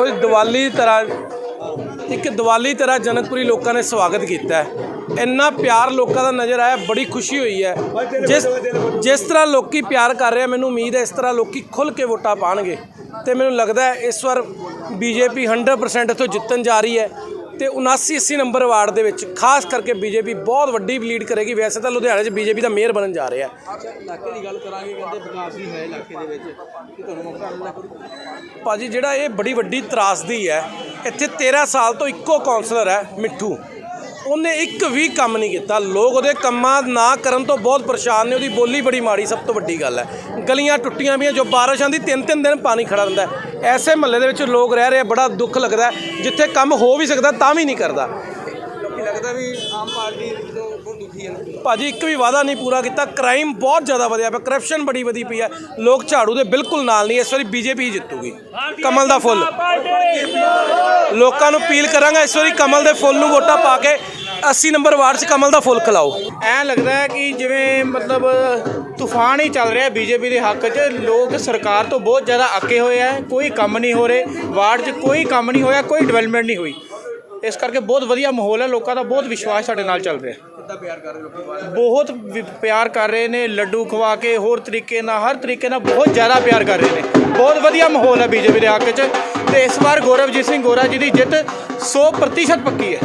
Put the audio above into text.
ਦੇਖੋ ਜੀ, ਦੀਵਾਲੀ ਦੀ ਤਰ੍ਹਾਂ, ਇੱਕ ਦੀਵਾਲੀ ਦੀ ਤਰ੍ਹਾਂ ਜਨਕਪੁਰੀ ਲੋਕਾਂ ਨੇ ਸਵਾਗਤ ਕੀਤਾ ਹੈ। ਇੰਨਾ ਪਿਆਰ ਲੋਕਾਂ ਦਾ ਨਜ਼ਰ ਆਇਆ, ਬੜੀ ਖੁਸ਼ੀ ਹੋਈ ਹੈ। ਜਿਸ ਜਿਸ ਤਰ੍ਹਾਂ ਲੋਕੀ ਪਿਆਰ ਕਰ ਰਹੇ ਆ, ਮੈਨੂੰ ਉਮੀਦ ਹੈ ਇਸ ਤਰ੍ਹਾਂ ਲੋਕੀ ਖੁੱਲ ਕੇ ਵੋਟਾਂ ਪਾਣਗੇ। ਤੇ ਮੈਨੂੰ ਲੱਗਦਾ ਹੈ ਇਸ ਵਾਰ ਬੀਜੇਪੀ 100% ਇੱਥੋਂ ਜਿੱਤਣ ਜਾ ਰਹੀ ਹੈ। ਤੇ 79 80 ਨੰਬਰ ਵਾਰਡ ਦੇ ਵਿੱਚ ਖਾਸ ਕਰਕੇ ਬੀਜੇਪੀ ਬਹੁਤ ਵੱਡੀ ਲੀਡ ਕਰੇਗੀ। ਵੈਸੇ ਤਾਂ ਲੁਧਿਆਣੇ 'ਚ ਬੀਜੇਪੀ ਦਾ ਮੇਅਰ ਬਣਨ ਜਾ ਰਿਹਾ। ਹੈ ਇਲਾਕੇ ਦੀ ਗੱਲ ਕਰਾਂਗੇ ਕਹਿੰਦੇ ਵਿਕਾਸ ਨਹੀਂ ਹੋਇਆ ਇਲਾਕੇ ਦੇ ਵਿੱਚ। ਕਿ ਤੁਹਾਨੂੰ ਮੌਕਾ ਭਾਜੀ ਜਿਹੜਾ ਇਹ ਬੜੀ ਵੱਡੀ ਤਰਾਸਦੀ ਹੈ ਇੱਥੇ 13 ਸਾਲ ਤੋਂ ਇੱਕੋ ਕਾਉਂਸਲਰ ਹੈ ਮਿੱਠੂ। ਉਹਨੇ ਇੱਕ ਵੀ ਕੰਮ ਨਹੀਂ ਕੀਤਾ। ਲੋਕ ਉਹਦੇ ਕੰਮਾਂ ਨਾ ਕਰਨ ਤੋਂ ਬਹੁਤ ਪਰੇਸ਼ਾਨ ਨੇ। ਉਹਦੀ ਬੋਲੀ ਬੜੀ ਮਾੜੀ, ਸਭ ਤੋਂ ਵੱਡੀ ਗੱਲ ਹੈ। ਗਲੀਆਂ ਟੁੱਟੀਆਂ ਪਈਆਂ, ਜੋ ਬਾਰਿਸ਼ ਆਂਦੀ ਤਿੰਨ ਤਿੰਨ ਦਿਨ ਪਾਣੀ ਖੜਾ ਰਹਿੰਦਾ ਐਸੇ ਮਹੱਲੇ ਦੇ ਵਿੱਚ ਲੋਕ ਰਹਿ ਰਹੇ ਬੜਾ ਦੁੱਖ ਲੱਗਦਾ ਜਿੱਥੇ ਕੰਮ ਹੋ ਵੀ ਸਕਦਾ, ਤਾਂ ਵੀ ਨਹੀਂ ਕਰਦਾ। ਲੋਕੀ ਲੱਗਦਾ ਵੀ ਆਮ ਪਾਰਟੀ ਤੋਂ ਬਹੁਤ ਦੁਖੀ ਹੈ ਭਾਜੀ, ਇੱਕ ਵੀ ਵਾਅਦਾ ਨਹੀਂ ਪੂਰਾ ਕੀਤਾ। ਕ੍ਰਾਈਮ ਬਹੁਤ ਜ਼ਿਆਦਾ ਵਧਿਆ ਪਿਆ। ਕਰਪਸ਼ਨ ਬੜੀ ਵਧੀ ਪਈ ਹੈ। ਲੋਕ ਝਾੜੂ ਦੇ ਬਿਲਕੁਲ ਨਾਲ ਨਹੀਂ। ਇਸ ਵਾਰੀ ਬੀਜੇਪੀ ਜਿੱਤੂਗੀ। ਕਮਲ ਦਾ ਫੁੱਲ। ਲੋਕਾਂ ਨੂੰ ਅਪੀਲ ਕਰਾਂਗਾ, ਇਸ ਵਾਰੀ ਕਮਲ ਦੇ ਫੁੱਲ ਨੂੰ ਵੋਟਾਂ ਪਾ ਕੇ 80 ਨੰਬਰ ਵਾਰਡ 'ਚ ਕਮਲ ਦਾ ਫੁੱਲ ਖਿਲਾਓ। ਐਂ ਲੱਗਦਾ ਹੈ ਕਿ ਜਿਵੇਂ ਮਤਲਬ, ਤੂਫਾਨ ਹੀ ਚੱਲ ਰਿਹਾ ਬੀਜੇਪੀ ਦੇ ਹੱਕ 'ਚ। ਲੋਕ ਸਰਕਾਰ ਤੋਂ ਬਹੁਤ ਜ਼ਿਆਦਾ ਅੱਕੇ ਹੋਏ ਆ। ਕੋਈ ਕੰਮ ਨਹੀਂ ਹੋ ਰਹੇ। ਵਾਰਡ 'ਚ ਕੋਈ ਕੰਮ ਨਹੀਂ ਹੋਇਆ, ਕੋਈ ਡਿਵੈਲਪਮੈਂਟ ਨਹੀਂ ਹੋਈ। ਇਸ ਕਰਕੇ ਬਹੁਤ ਵਧੀਆ ਮਾਹੌਲ ਹੈ। ਲੋਕਾਂ ਦਾ ਬਹੁਤ ਵਿਸ਼ਵਾਸ ਸਾਡੇ ਨਾਲ ਚੱਲ ਰਿਹਾ। ਕਿੱਦਾਂ ਪਿਆਰ ਕਰ ਰਹੇ ਲੋਕੀ ਬਾਹਰ। ਬਹੁਤ ਵਿ- ਪਿਆਰ ਕਰ ਰਹੇ ਨੇ, ਲੱਡੂ ਖਵਾ ਕੇ ਹੋਰ ਤਰੀਕੇ ਨਾਲ, ਹਰ ਤਰੀਕੇ ਨਾਲ ਬਹੁਤ ਜ਼ਿਆਦਾ ਪਿਆਰ ਕਰ ਰਹੇ ਨੇ। ਬਹੁਤ ਵਧੀਆ ਮਾਹੌਲ ਹੈ ਬੀਜੇਪੀ ਦੇ ਹੱਕ 'ਚ। ਤੇ ਇਸ ਵਾਰ ਗੌਰਵਜੀਤ ਸਿੰਘ ਗੋਰਾ ਜੀ ਦੀ ਜਿੱਤ 100% ਪੱਕੀ ਹੈ।